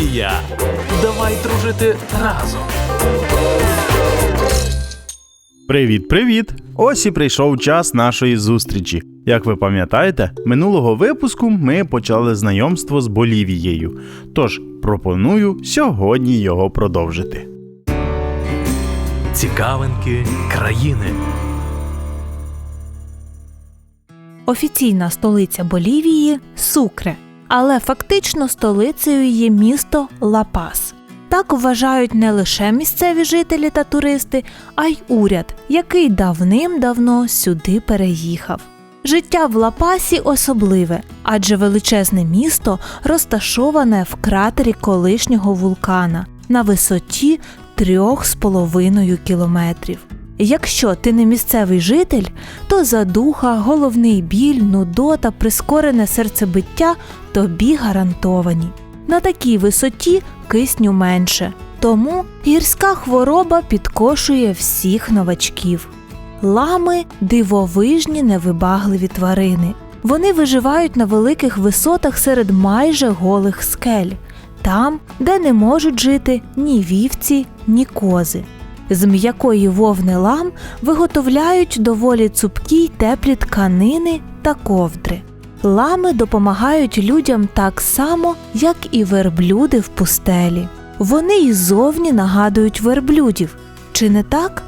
Конкордія. Давай дружити разом. Привіт, привіт! Ось і прийшов час нашої зустрічі. Як ви пам'ятаєте, минулого випуску ми почали знайомство з Болівією. Тож пропоную сьогодні його продовжити. Цікавинки країни. Офіційна столиця Болівії Сукре, але фактично столицею є місто Ла-Пас. Так вважають не лише місцеві жителі та туристи, а й уряд, який давним-давно сюди переїхав. Життя в Ла-Пасі особливе, адже величезне місто розташоване в кратері колишнього вулкана на висоті 3,5 кілометрів. Якщо ти не місцевий житель, то задуха, головний біль, нудота, прискорене серцебиття тобі гарантовані. На такій висоті кисню менше, тому гірська хвороба підкошує всіх новачків. Лами дивовижні невибагливі тварини. Вони виживають на великих висотах серед майже голих скель, там, де не можуть жити ні вівці, ні кози. З м'якої вовни лам виготовляють доволі цупкі й теплі тканини та ковдри. Лами допомагають людям так само, як і верблюди в пустелі. Вони й зовні нагадують верблюдів, чи не так?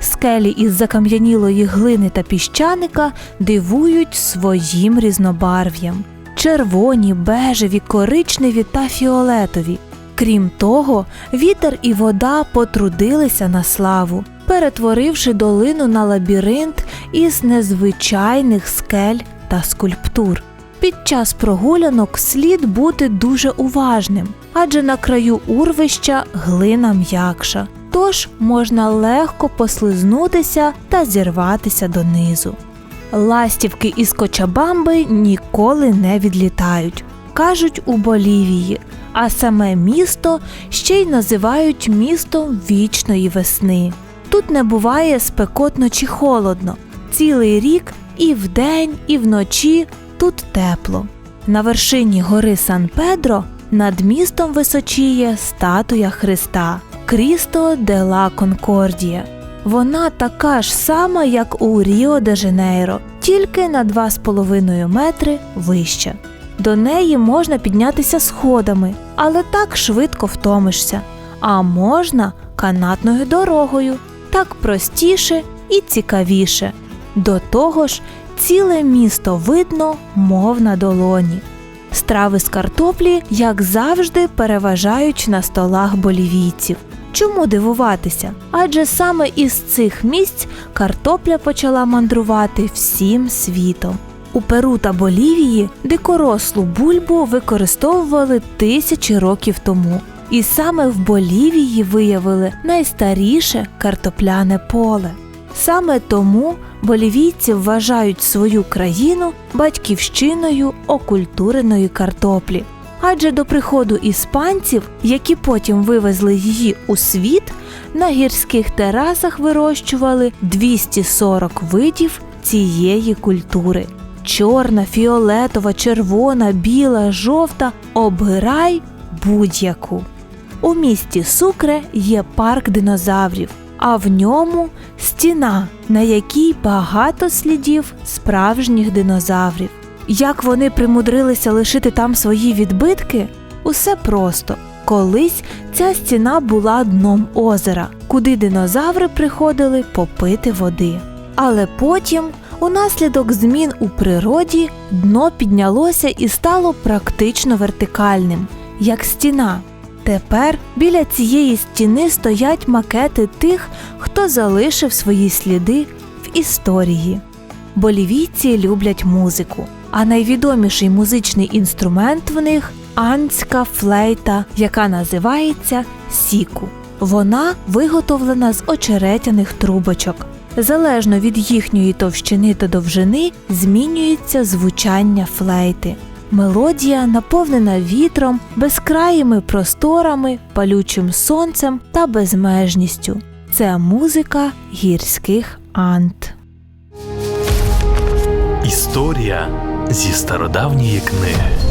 Скелі із закам'янілої глини та піщаника дивують своїм різнобарв'ям червоні, бежеві, коричневі та фіолетові. Крім того, вітер і вода потрудилися на славу, перетворивши долину на лабіринт із незвичайних скель та скульптур. Під час прогулянок слід бути дуже уважним, адже на краю урвища глина м'якша, тож можна легко послизнутися та зірватися донизу. Ластівки із Кочабамби ніколи не відлітають, кажуть у Болівії, а саме місто ще й називають містом вічної весни. Тут не буває спекотно чи холодно. Цілий рік і вдень, і вночі тут тепло. На вершині гори Сан Педро над містом височіє статуя Христа Крісто де ла Конкордія. Вона така ж сама, як у Ріо де Жанейро, тільки на 2,5 метри вища. До неї можна піднятися сходами, але так швидко втомишся. А можна канатною дорогою, так простіше і цікавіше. До того ж, ціле місто видно, мов на долоні. Страви з картоплі, як завжди, переважають на столах болівійців. Чому дивуватися? Адже саме із цих місць картопля почала мандрувати всім світом. У Перу та Болівії дикорослу бульбу використовували тисячі років тому. І саме в Болівії виявили найстаріше картопляне поле. Саме тому болівійці вважають свою країну батьківщиною окультуреної картоплі. Адже до приходу іспанців, які потім вивезли її у світ, на гірських терасах вирощували 240 видів цієї культури. Чорна, фіолетова, червона, біла, жовта обирай будь-яку. У місті Сукре є парк динозаврів, а в ньому стіна, на якій багато слідів справжніх динозаврів. Як вони примудрилися лишити там свої відбитки? Усе просто. Колись ця стіна була дном озера, куди динозаври приходили попити води. Але потім, унаслідок змін у природі, дно піднялося і стало практично вертикальним, як стіна. Тепер біля цієї стіни стоять макети тих, хто залишив свої сліди в історії. Болівійці люблять музику, а найвідоміший музичний інструмент в них анська флейта, яка називається сіку. Вона виготовлена з очеретяних трубочок. Залежно від їхньої товщини та довжини змінюється звучання флейти. Мелодія наповнена вітром, безкраїми просторами, палючим сонцем та безмежністю. Це музика гірських ант. Історія зі стародавньої книги.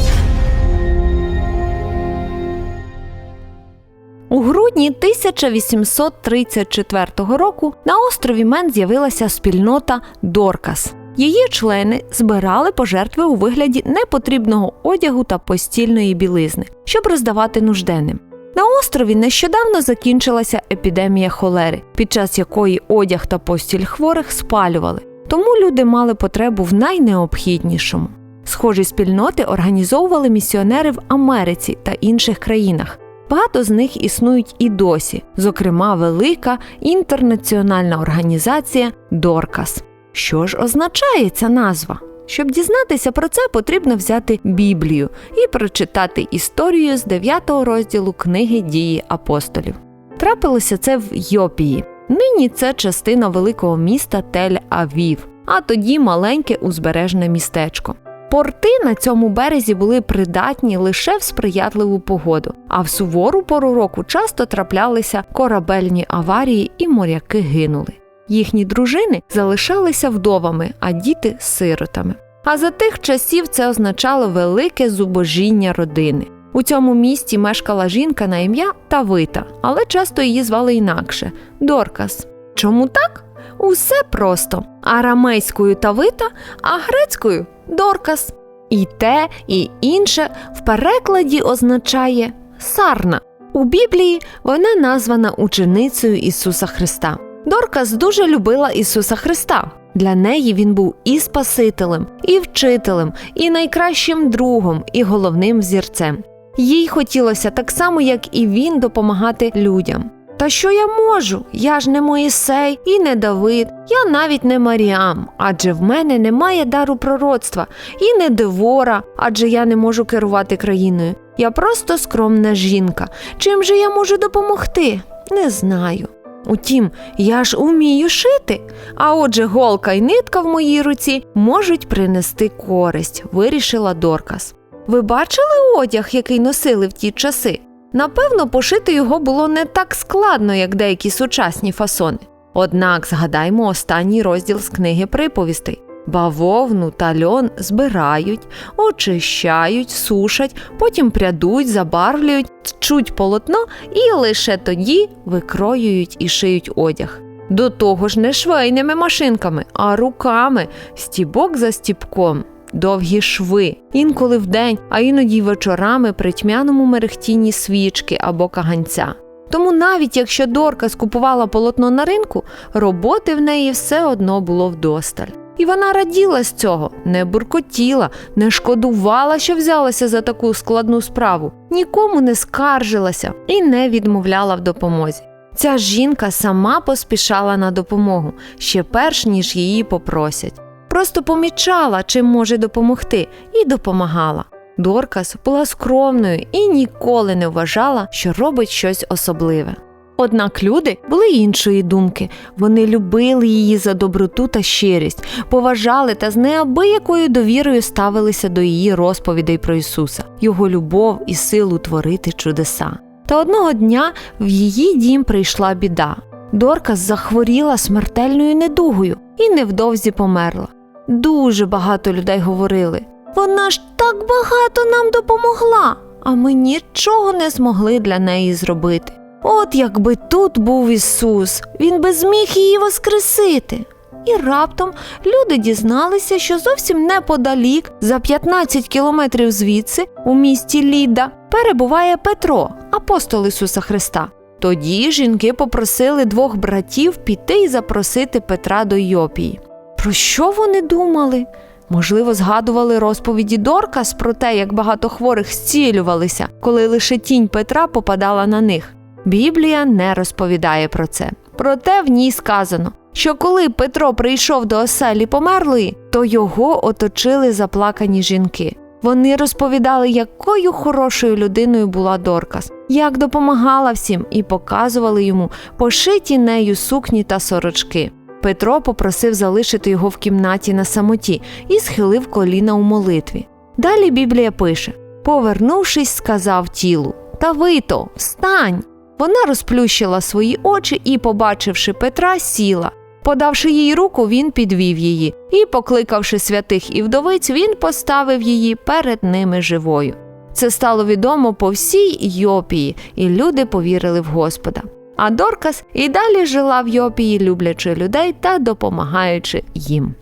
Грудні 1834 року на острові Мен з'явилася спільнота Доркас. Її члени збирали пожертви у вигляді непотрібного одягу та постільної білизни, щоб роздавати нужденним. На острові нещодавно закінчилася епідемія холери, під час якої одяг та постіль хворих спалювали. Тому люди мали потребу в найнеобхіднішому. Схожі спільноти організовували місіонери в Америці та інших країнах. Багато з них існують і досі, зокрема, велика інтернаціональна організація Доркас. Що ж означає ця назва? Щоб дізнатися про це, потрібно взяти Біблію і прочитати історію з 9 розділу книги дії апостолів. Трапилося це в Йопії. Нині це частина великого міста Тель-Авів, а тоді маленьке узбережне містечко. Порти на цьому березі були придатні лише в сприятливу погоду, а в сувору пору року часто траплялися корабельні аварії і моряки гинули. Їхні дружини залишалися вдовами, а діти сиротами. А за тих часів це означало велике зубожіння родини. У цьому місті мешкала жінка на ім'я Тавита, але часто її звали інакше Доркас. Чому так? Усе просто. Арамейською Тавита, а грецькою Доркас. І те, і інше в перекладі означає сарна. У Біблії вона названа ученицею Ісуса Христа. Доркас дуже любила Ісуса Христа. Для неї він був і Спасителем, і вчителем, і найкращим другом, і головним взірцем. Їй хотілося так само, як і він, допомагати людям. Та що я можу? Я ж не Моїсей і не Давид, я навіть не Маріам, адже в мене немає дару пророцтва, і не Девора, адже я не можу керувати країною. Я просто скромна жінка. Чим же я можу допомогти? Не знаю. Утім, я ж умію шити. А отже, голка й нитка в моїй руці можуть принести користь, вирішила Доркас. Ви бачили одяг, який носили в ті часи? Напевно, пошити його було не так складно, як деякі сучасні фасони. Однак згадаймо останній розділ з книги приповістей. Бавовну та льон збирають, очищають, сушать, потім прядуть, забарвлюють, тчуть полотно і лише тоді викроюють і шиють одяг. До того ж не швейними машинками, а руками, стібок за стібком. Довгі шви, інколи вдень, а іноді вечорами при тьмяному мерехтінні свічки або каганця. Тому навіть якщо Дорка скупувала полотно на ринку, роботи в неї все одно було вдосталь. І вона раділа з цього, не буркотіла, не шкодувала, що взялася за таку складну справу, нікому не скаржилася і не відмовляла в допомозі. Ця жінка сама поспішала на допомогу ще перш ніж її попросять. Просто помічала, чим може допомогти, і допомагала. Доркас була скромною і ніколи не вважала, що робить щось особливе. Однак люди були іншої думки. Вони любили її за доброту та щирість, поважали та з неабиякою довірою ставилися до її розповідей про Ісуса, його любов і силу творити чудеса. Та одного дня в її дім прийшла біда. Доркас захворіла смертельною недугою і невдовзі померла. Дуже багато людей говорили: вона ж так багато нам допомогла, а ми нічого не змогли для неї зробити. От якби тут був Ісус, Він би зміг її воскресити. І раптом люди дізналися, що зовсім неподалік, за 15 кілометрів звідси, у місті Ліда, перебуває Петро, апостол Ісуса Христа. Тоді жінки попросили двох братів піти і запросити Петра до Йопії. Про що вони думали? Можливо, згадували розповіді Доркас про те, як багато хворих зцілювалися, коли лише тінь Петра попадала на них. Біблія не розповідає про це. Проте в ній сказано, що коли Петро прийшов до оселі померлої, то його оточили заплакані жінки. Вони розповідали, якою хорошою людиною була Доркас, як допомагала всім і показували йому пошиті нею сукні та сорочки. Петро попросив залишити його в кімнаті на самоті і схилив коліна у молитві. Далі Біблія пише: Повернувшись, сказав тілу: Тавито, встань! Вона розплющила свої очі і, побачивши Петра, сіла. Подавши їй руку, він підвів її, і, покликавши святих і вдовиць, він поставив її перед ними живою. Це стало відомо по всій Йопії, і люди повірили в Господа. А Доркас і далі жила в Йопії, люблячи людей та допомагаючи їм.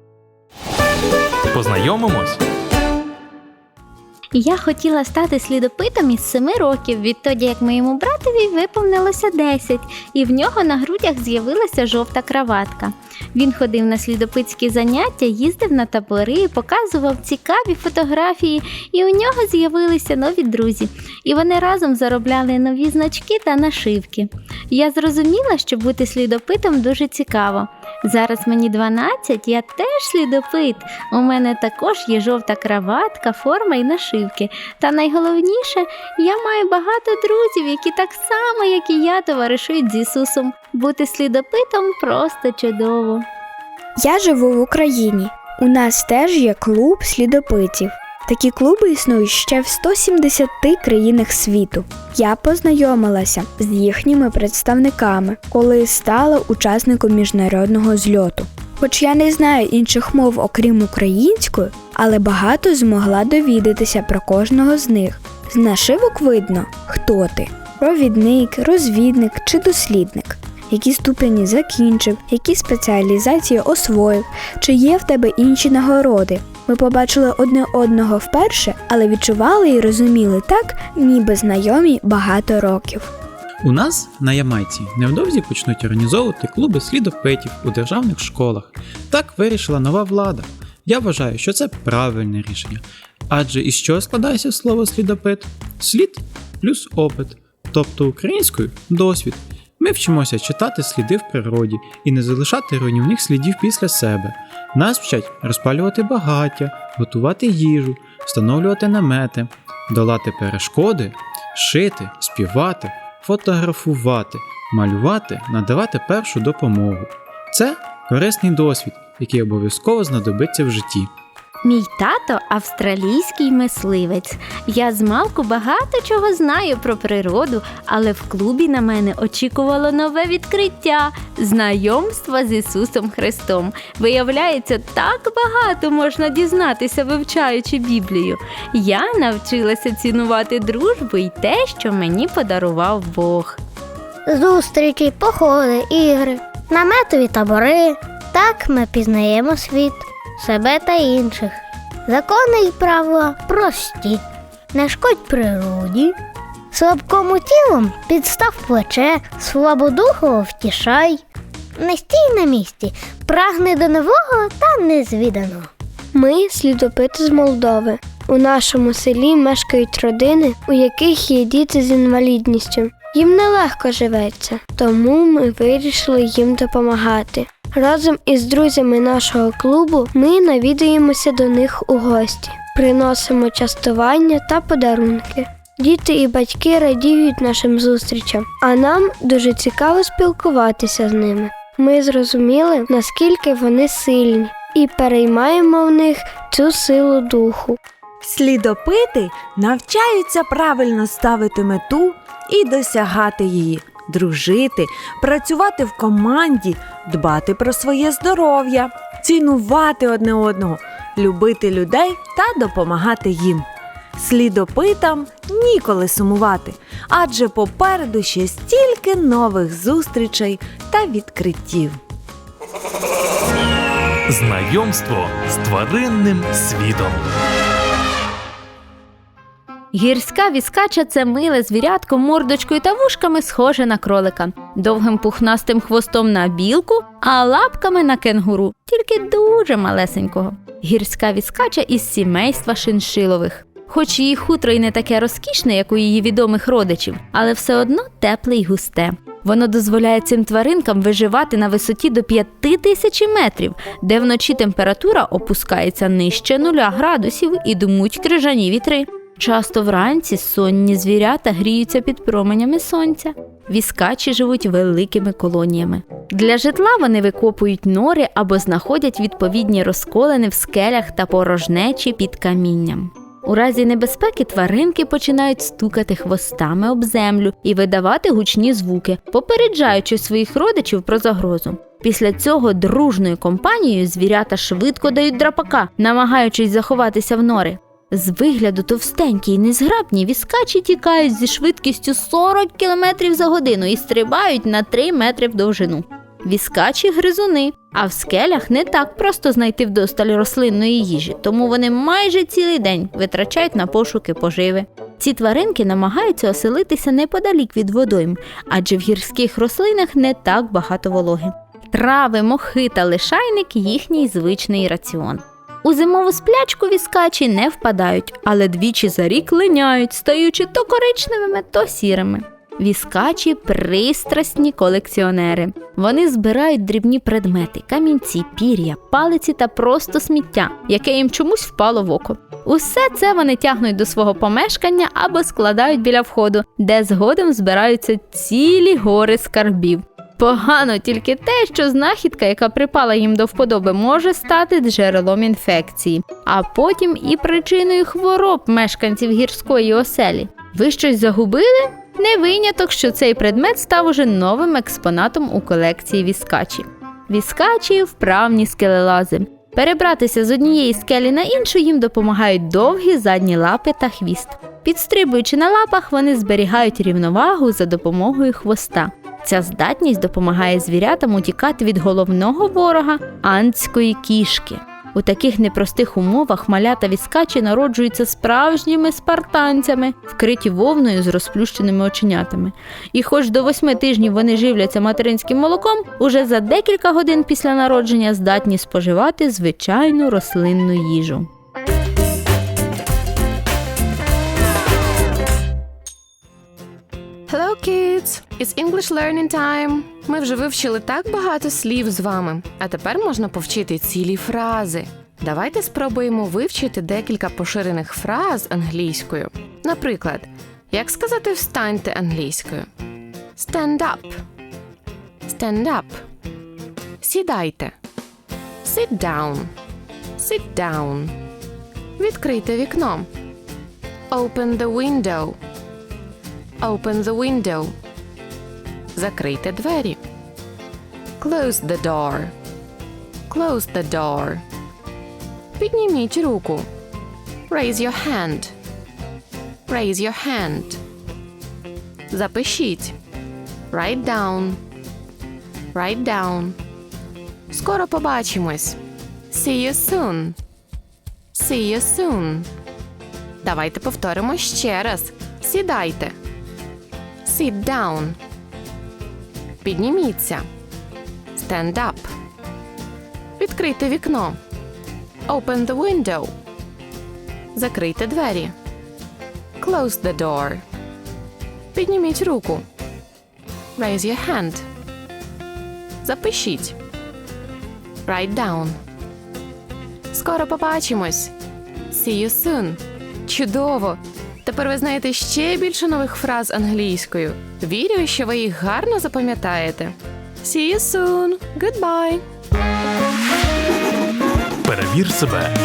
Познайомимось? Я хотіла стати слідопитом із 7 років, відтоді як моєму братові виповнилося 10, і в нього на грудях з'явилася жовта краватка. Він ходив на слідопитські заняття, їздив на табори, показував цікаві фотографії, і у нього з'явилися нові друзі. І вони разом заробляли нові значки та нашивки. Я зрозуміла, що бути слідопитом дуже цікаво. Зараз мені 12, я теж слідопит. У мене також є жовта краватка, форма і нашивки. Та найголовніше, я маю багато друзів, які так само, як і я, товаришують з Ісусом. Бути слідопитом просто чудово. Я живу в Україні. У нас теж є клуб слідопитів. Такі клуби існують ще в 170 країнах світу. Я познайомилася з їхніми представниками, коли стала учасником міжнародного зльоту. Хоч я не знаю інших мов, окрім української, але багато змогла довідатися про кожного з них. З нашивок видно, хто ти провідник, розвідник чи дослідник які ступені закінчив, які спеціалізації освоїв, чи є в тебе інші нагороди. Ми побачили одне одного вперше, але відчували і розуміли так, ніби знайомі багато років. У нас на Ямайці невдовзі почнуть організовувати клуби слідопитів у державних школах. Так вирішила нова влада. Я вважаю, що це правильне рішення. Адже із чого складається слово слідопит? Слід плюс опит, тобто українською досвід. Ми вчимося читати сліди в природі і не залишати руйнівних слідів після себе. Нас вчать розпалювати багаття, готувати їжу, встановлювати намети, долати перешкоди, шити, співати, фотографувати, малювати, надавати першу допомогу. Це корисний досвід, який обов'язково знадобиться в житті. Мій тато австралійський мисливець. Я з малку багато чого знаю про природу, але в клубі на мене очікувало нове відкриття знайомство з Ісусом Христом. Виявляється, так багато можна дізнатися, вивчаючи Біблію. Я навчилася цінувати дружбу і те, що мені подарував Бог. зустрічі, походи, ігри, наметові табори. Так ми пізнаємо світ, себе та інших. Закони і правила прості. Не шкодь природі. Слабкому тілом підстав плече, слабодухого втішай. Не стій на місці, прагни до нового та незвіданого. Ми слідопити з Молдови. У нашому селі мешкають родини, у яких є діти з інвалідністю. Їм нелегко живеться, тому ми вирішили їм допомагати. Разом із друзями нашого клубу ми навідуємося до них у гості, приносимо частування та подарунки. Діти і батьки радіють нашим зустрічам, а нам дуже цікаво спілкуватися з ними. Ми зрозуміли, наскільки вони сильні, і переймаємо в них цю силу духу. Слідопити навчаються правильно ставити мету і досягати її, дружити, працювати в команді, дбати про своє здоров'я, цінувати одне одного, любити людей та допомагати їм. Слідопитам ніколи сумувати, адже попереду ще стільки нових зустрічей та відкриттів. Знайомство з тваринним світом. Гірська віскача це миле звірятко мордочкою та вушками схоже на кролика, довгим пухнастим хвостом на білку, а лапками на кенгуру, тільки дуже малесенького. Гірська віскача із сімейства шиншилових. Хоч її хутро й не таке розкішне, як у її відомих родичів, але все одно тепле й густе. Воно дозволяє цим тваринкам виживати на висоті до 5 тисяч метрів, де вночі температура опускається нижче нуля градусів і дмуть крижані вітри. Часто вранці сонні звірята гріються під променями сонця. Віскачі живуть великими колоніями. Для житла вони викопують нори або знаходять відповідні розколини в скелях та порожнечі під камінням. У разі небезпеки тваринки починають стукати хвостами об землю і видавати гучні звуки, попереджаючи своїх родичів про загрозу. Після цього дружною компанією звірята швидко дають драпака, намагаючись заховатися в нори. З вигляду товстенькі й незграбні віскачі тікають зі швидкістю 40 км за годину і стрибають на 3 метри в довжину. Віскачі гризуни, а в скелях не так просто знайти вдосталь рослинної їжі, тому вони майже цілий день витрачають на пошуки поживи. Ці тваринки намагаються оселитися неподалік від водойм, адже в гірських рослинах не так багато вологи. Трави, мохи та лишайник їхній звичний раціон. У зимову сплячку віскачі не впадають, але двічі за рік линяють, стаючи то коричневими, то сірими. Віскачі пристрасні колекціонери. Вони збирають дрібні предмети, камінці, пір'я, палиці та просто сміття, яке їм чомусь впало в око. Усе це вони тягнуть до свого помешкання або складають біля входу, де згодом збираються цілі гори скарбів. Погано тільки те, що знахідка, яка припала їм до вподоби, може стати джерелом інфекції, а потім і причиною хвороб мешканців гірської оселі. Ви щось загубили? Не виняток, що цей предмет став уже новим експонатом у колекції віскачі. Віскачі вправні скелелази. Перебратися з однієї скелі на іншу їм допомагають довгі задні лапи та хвіст. Підстрибуючи на лапах, вони зберігають рівновагу за допомогою хвоста. Ця здатність допомагає звірятам утікати від головного ворога андської кішки. У таких непростих умовах малята віскачі народжуються справжніми спартанцями, вкриті вовною з розплющеними оченятами. І хоч до восьми тижнів вони живляться материнським молоком, уже за декілька годин після народження здатні споживати звичайну рослинну їжу. Hello, kids! It's English learning time! Ми вже вивчили так багато слів з вами, а тепер можна повчити цілі фрази. Давайте спробуємо вивчити декілька поширених фраз англійською. Наприклад, як сказати встаньте англійською? Stand up. Stand up. Сідайте. Sit down. Sit down. Відкрийте вікно. Open the window. Open the window. Закрийте двері. Close the door. Close the door. Підніміть руку. Raise your hand. Raise your hand. Запишіть. Write down. Write down. Скоро побачимось. See you soon. See you soon. Давайте повторимо ще раз. Сідайте. Sit down. Підніміться. Stand up. Відкрийте вікно. Open the window. Закрийте двері. Close the door. Підніміть руку. Raise your hand. Запишіть. Write down. Скоро побачимось. See you soon. Чудово! Тепер ви знаєте ще більше нових фраз англійською. Вірю, що ви їх гарно запам'ятаєте. See you soon. Goodbye. Перевір себе.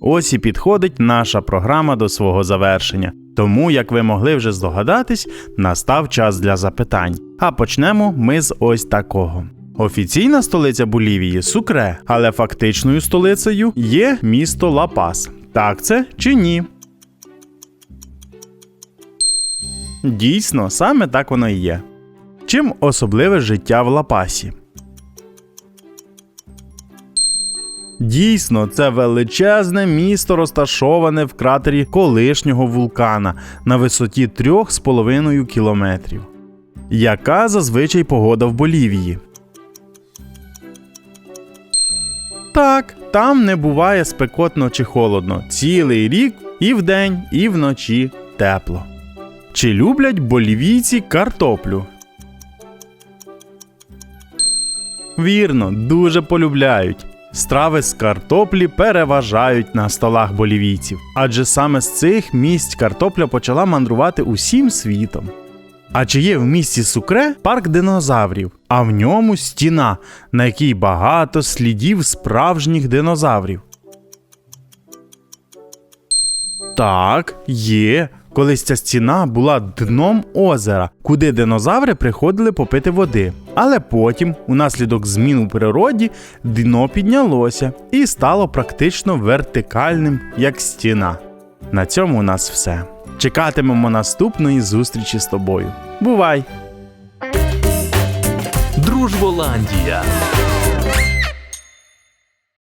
Ось і підходить наша програма до свого завершення. Тому, як ви могли вже здогадатись, настав час для запитань. А почнемо ми з ось такого. Офіційна столиця Болівії Сукре, але фактичною столицею є місто Ла-Пас. Так це чи ні? Дійсно, саме так воно і є. Чим особливе життя в Ла-Пасі? Дійсно, це величезне місто, розташоване в кратері колишнього вулкана на висоті 3,5 кілометрів. Яка зазвичай погода в Болівії? Так, там не буває спекотно чи холодно. Цілий рік і вдень, і вночі тепло. Чи люблять болівійці картоплю? Вірно, дуже полюбляють. Страви з картоплі переважають на столах болівійців, адже саме з цих місць картопля почала мандрувати усім світом. А чи є в місті Сукре парк динозаврів, а в ньому стіна, на якій багато слідів справжніх динозаврів? Так, є. Колись ця стіна була дном озера, куди динозаври приходили попити води. Але потім, унаслідок змін у природі, дно піднялося і стало практично вертикальним, як стіна. На цьому у нас все. Чекатимемо наступної зустрічі з тобою. Бувай! Дружболандія.